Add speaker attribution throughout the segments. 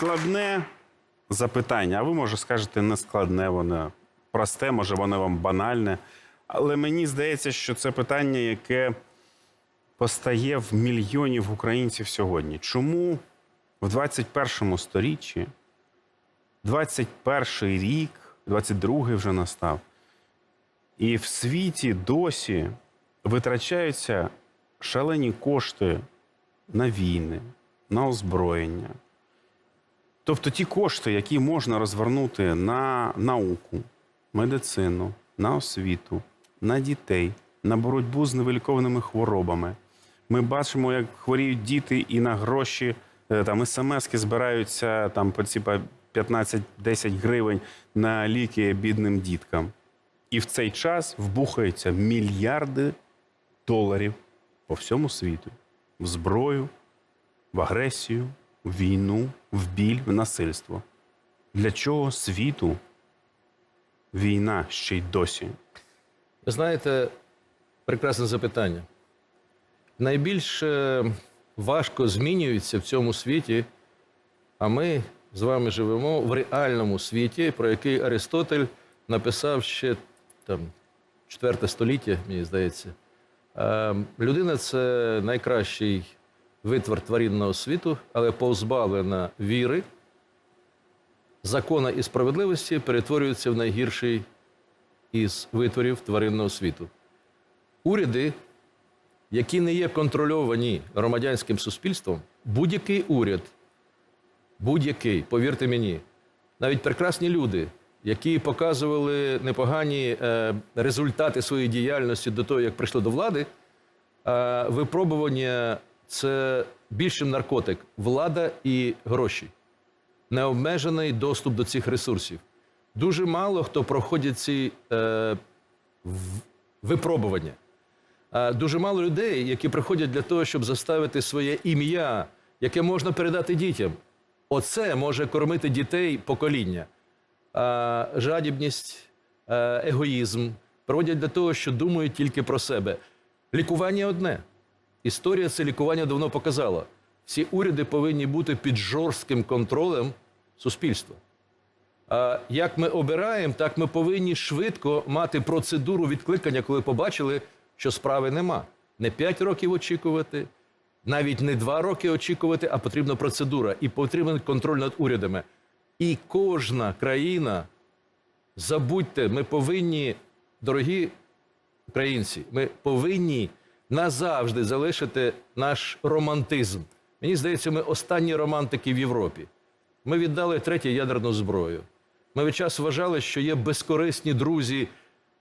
Speaker 1: Складне запитання, а ви може скажете не складне, воно просте, може воно вам банальне. Але мені здається, що це питання, яке постає в мільйонів українців сьогодні. Чому в 21 сторіччі, 21 рік, 22 вже настав, і в світі досі витрачаються шалені кошти на війни, на озброєння. Тобто ті кошти, які можна розвернути на науку, медицину, на освіту, на дітей, на боротьбу з невилікованими хворобами. Ми бачимо, як хворіють діти і на гроші, е, там смски збираються там по ці по 15-10 гривень на ліки бідним діткам. І в цей час вбухаються мільярди доларів по всьому світу в зброю, в агресію, в війну, в біль, в насильство. Для чого світу війна ще й досі?
Speaker 2: Ви знаєте, прекрасне запитання. Найбільше важко змінюється в цьому світі, а ми з вами живемо в реальному світі, про який Аристотель написав ще там 4 століття, мені здається. Е, Людина це найкращий витвор тваринного світу, але позбавлена віри, закона і справедливості перетворюється в найгірший із витворів тваринного світу. Уряди, які не є контрольовані громадянським суспільством, будь-який уряд, будь-який, повірте мені, навіть прекрасні люди, які показували непогані е, результати своєї діяльності до того, як прийшли до влади, е, випробування це більше наркотик, влада і гроші, необмежений доступ до цих ресурсів. Дуже мало хто проходять ці е, випробування. А дуже мало людей, які приходять для того, щоб заставити своє ім'я, яке можна передати дітям. Оце може кормити дітей покоління. А, жадібність, е, егоїзм проводять для того, що думають тільки про себе. Лікування одне. Історія це лікування давно показала. Всі уряди повинні бути під жорстким контролем суспільства. А як ми обираємо, так ми повинні швидко мати процедуру відкликання, коли побачили, що справи нема. Не 5 років очікувати, навіть не 2 роки очікувати, а потрібна процедура і потрібен контроль над урядами. І кожна країна, забудьте, ми повинні, дорогі українці, ми повинні назавжди залишити наш романтизм. Мені здається, ми останні романтики в Європі. Ми віддали третю ядерну зброю. Ми весь час вважали, що є безкорисні друзі.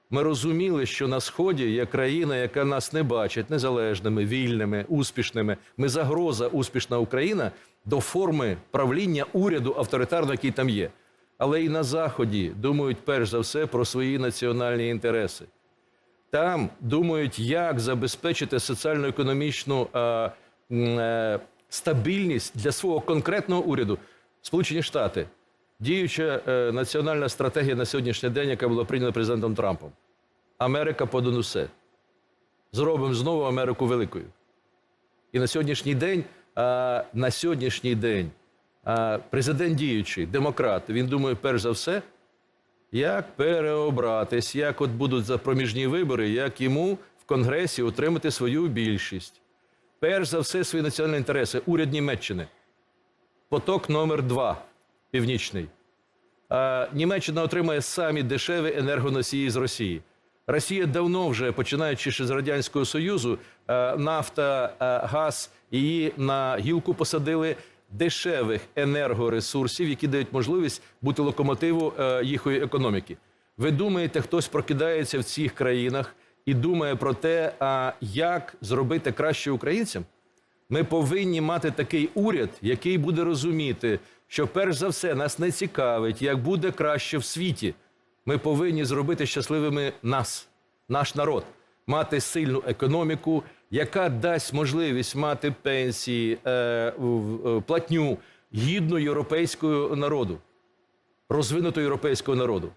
Speaker 2: Ми розуміли, що на Сході є країна, яка нас не бачить незалежними, вільними, успішними. Ми загроза успішна Україна до форми правління уряду авторитарного, який там є. Але і на Заході думають перш за все про свої національні інтереси. Там думають, як забезпечити соціально-економічну е, е, стабільність для свого конкретного уряду. Сполучені Штати, діюча е, національна стратегія на сьогоднішній день, яка була прийнята президентом Трампом. Америка понад усе. Зробимо знову Америку великою. І на сьогоднішній день, а, на сьогоднішній день а, президент діючий, демократ, він думає, перш за все, як переобратись, як от будуть за проміжні вибори, як йому в Конгресі отримати свою більшість. Перш за все, свої національні інтереси. Уряд Німеччини. Поток номер 2 північний. А, Німеччина отримає самі дешеві енергоносії з Росії. Росія давно вже, починаючи ще з Радянського Союзу, нафта, газ, її на гілку посадили дешевих енергоресурсів, які дають можливість бути локомотиву е, їхньої економіки. Ви думаєте, хтось прокидається в цих країнах і думає про те, а як зробити краще українцям? Ми повинні мати такий уряд, який буде розуміти, що перш за все нас не цікавить, як буде краще в світі. Ми повинні зробити щасливими нас, наш народ, мати сильну економіку, яка дасть можливість мати пенсії, е, платню гідну європейського народу, розвинутого європейського народу.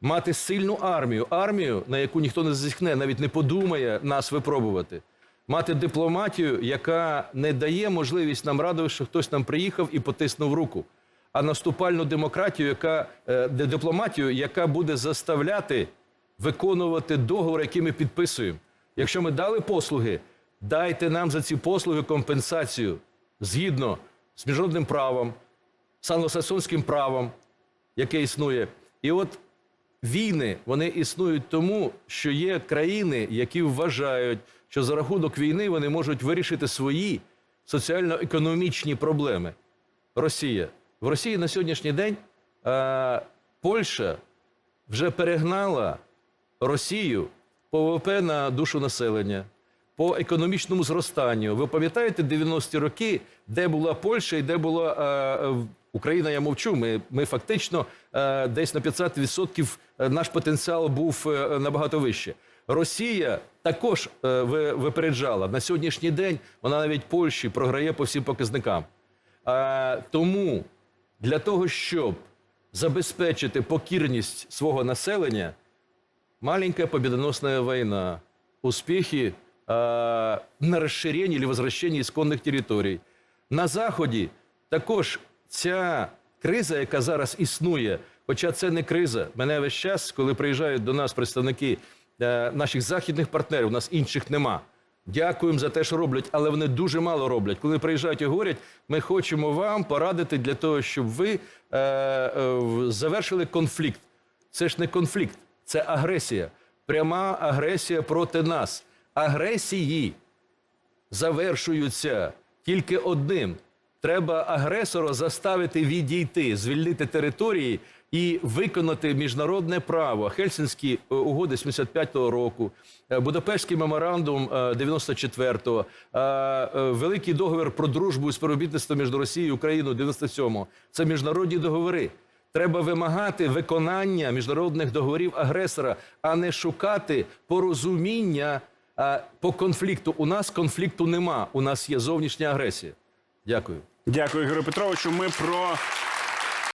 Speaker 2: Мати сильну армію, армію, на яку ніхто не зазіхне, навіть не подумає нас випробувати. Мати дипломатію, яка не дає можливість нам радувати, що хтось нам приїхав і потиснув руку. а наступальну демократію, яка е, дипломатію, яка буде заставляти виконувати договори, які ми підписуємо. Якщо ми дали послуги, дайте нам за ці послуги компенсацію згідно з міжнародним правом, з англосаксонським правом, яке існує. І от війни вони існують тому, що є країни, які вважають, що за рахунок війни вони можуть вирішити свої соціально-економічні проблеми. Росія. В Росії на сьогоднішній день е, Польща вже перегнала Росію по ВВП на душу населення, по економічному зростанню. Ви пам'ятаєте 90-ті роки, де була Польща і де була е, е, Україна, я мовчу. Ми, ми фактично е, десь на 50% наш потенціал був е, набагато вище. Росія також е, випереджала. На сьогоднішній день вона навіть Польщі програє по всім показникам. Е, тому для того, щоб забезпечити покірність свого населення, маленькая победоносная война, успехи э, на розширенні или возвращенні ісконних територій. На Заході також ця криза, яка зараз існує, хоча це не криза. Мене весь час, коли приїжджають до нас представники е, наших західних партнерів, у нас інших нема. Дякуємо за те, що роблять, але вони дуже мало роблять. Коли приїжджають і говорять, ми хочемо вам порадити для того, щоб ви е, е, завершили конфлікт. Це ж не конфлікт, це агресія. Пряма агресія проти нас. Агресії завершуються тільки одним. Треба агресора заставити відійти, звільнити території і виконати міжнародне право. Хельсінські е, угоди 75-го року, е, Будапештський меморандум е, 94-го, е, Великий договір про дружбу і співробітництво між Росією і Україною 97-го. Це міжнародні договори. Треба вимагати виконання міжнародних договорів агресора, а не шукати порозуміння по конфлікту. У нас конфлікту нема. У нас є зовнішня агресія. Дякую.
Speaker 1: Дякую, Ігорю Петровичу. Ми про